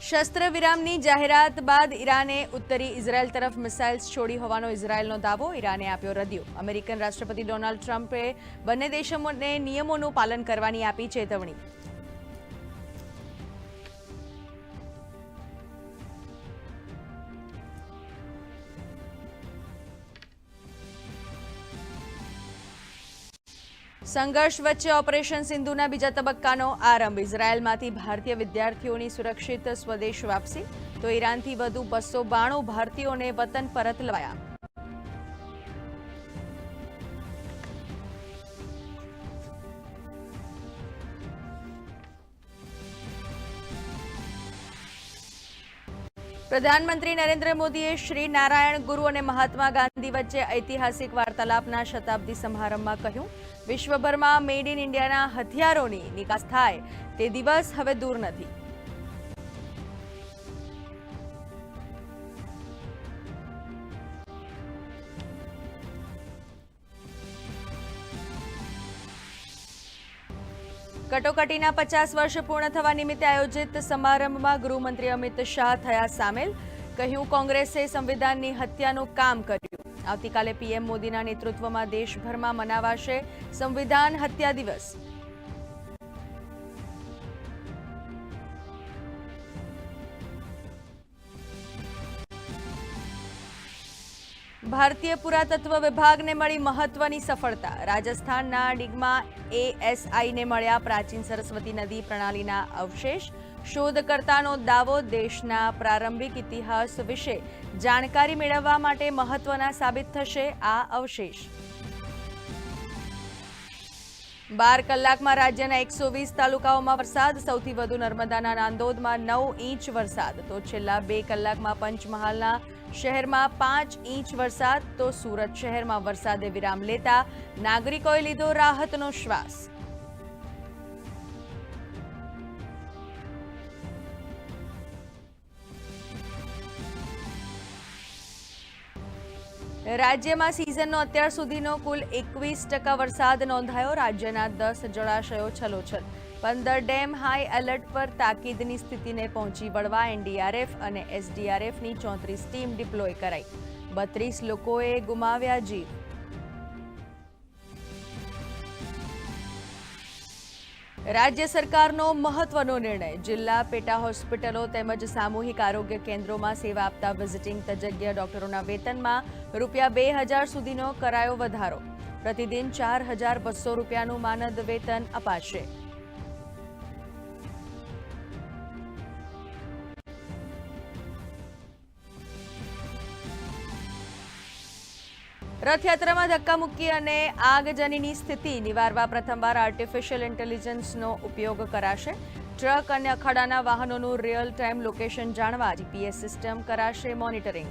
શસ્ત્ર વિરામની જાહેરાત બાદ ઈરાને ઉત્તરી ઇઝરાયલ તરફ મિસાઇલ્સ છોડી હોવાનો ઇઝરાયલનો દાવો ઈરાને આપ્યો રદિયો. અમેરિકન રાષ્ટ્રપતિ ડોનાલ્ડ ટ્રમ્પે બંને દેશોને નિયમોનું પાલન કરવાની આપી ચેતવણી. સંઘર્ષ વચ્ચે ઓપરેશન સિંધુના બીજા તબક્કાનો આરંભ. ઇઝરાયલમાંથી ભારતીય વિદ્યાર્થીઓની સુરક્ષિત સ્વદેશ વાપસી. તો ઈરાનથી વધુ બસો બાણું ભારતીયોને વતન પરત લવાયા. પ્રધાનમંત્રી નરેન્દ્ર મોદીએ શ્રી નારાયણ ગુરુ અને મહાત્મા ગાંધી વચ્ચે ઐતિહાસિક વાર્તાલાપના શતાબ્દી સમારંભમાં કહ્યું, વિશ્વભરમાં મેડ ઇન ઇન્ડિયાના હથિયારોની નિકાસ થાય, તે દિવસ હવે દૂર નથી. કટોકટીના પચાસ વર્ષ પૂર્ણ થવા નિમિત્તે આયોજિત સમારંભમાં ગૃહમંત્રી અમિત શાહ થયા સામેલ. કહ્યું, કોંગ્રેસે સંવિધાનની હત્યાનું કામ કર્યું. આવતીકાલે પીએમ મોદીના નેતૃત્વમાં દેશભરમાં મનાવાશે સંવિધાન હત્યા દિવસ. ભારતીય પુરાતત્વ વિભાગને મળી મહત્વની સફળતા. રાજસ્થાનના ડિગમાં એએસઆઈને મળ્યા પ્રાચીન સરસ્વતી નદી પ્રણાલીના અવશેષ. શોધકર્તાનો દાવો દેશના પ્રારંભિક ઇતિહાસ વિશે જાણકારી મેળવવા માટે મહત્વના સાબિત થશે આ અવશેષ. બાર કલાકમાં રાજ્યના એકસો વીસ તાલુકાઓમાં વરસાદ, સૌથી વધુ નર્મદાના નાંદોદમાં નવ ઇંચ વરસાદ. તો છેલ્લા બે કલાકમાં પંચમહાલના શહેરમાં પાંચ ઇંચ વરસાદ, તો સુરત શહેરમાં વરસાદે વિરામ લેતા નાગરિકોએ લીધો રાહતનો શ્વાસ. રાજ્યમાં સિઝનનો અત્યાર સુધીનો કુલ એકવીસ ટકા વરસાદ નોંધાયો. રાજ્યના દસ જળાશયો છલોછલ. પંદર ડેમ હાઈ એલર્ટ પર તાકીદની સ્થિતિને પહોંચી વળવા એનડીઆરએફ અને એસડીઆરએફની ચોત્રીસ ટીમ ડિપ્લોય કરાઈ. બત્રીસ લોકોએ ગુમાવ્યા જીવ. રાજ્ય સરકારનો મહત્વનો નિર્ણય. જિલ્લા પેટા હોસ્પિટલો તેમજ સામૂહિક આરોગ્ય કેન્દ્રોમાં સેવા આપતા વિઝિટિંગ તજજ્ઞ ડોક્ટરોના વેતનમાં રૂપિયા બે હજાર સુધીનો કરાયો વધારો. પ્રતિદિન ચાર હજાર બસો રૂપિયાનું માનદ વેતન અપાશે. રથયાત્રામાં ધક્કામુક્કી અને આગજનીની સ્થિતિ નિવારવા પ્રથમવાર આર્ટિફિશિયલ ઇન્ટેલિજન્સનો ઉપયોગ કરાશે. ટ્રક અને અખાડાના વાહનોનું રિયલ ટાઈમ લોકેશન જાણવા જીપીએસ સિસ્ટમ કરાશે મોનિટરિંગ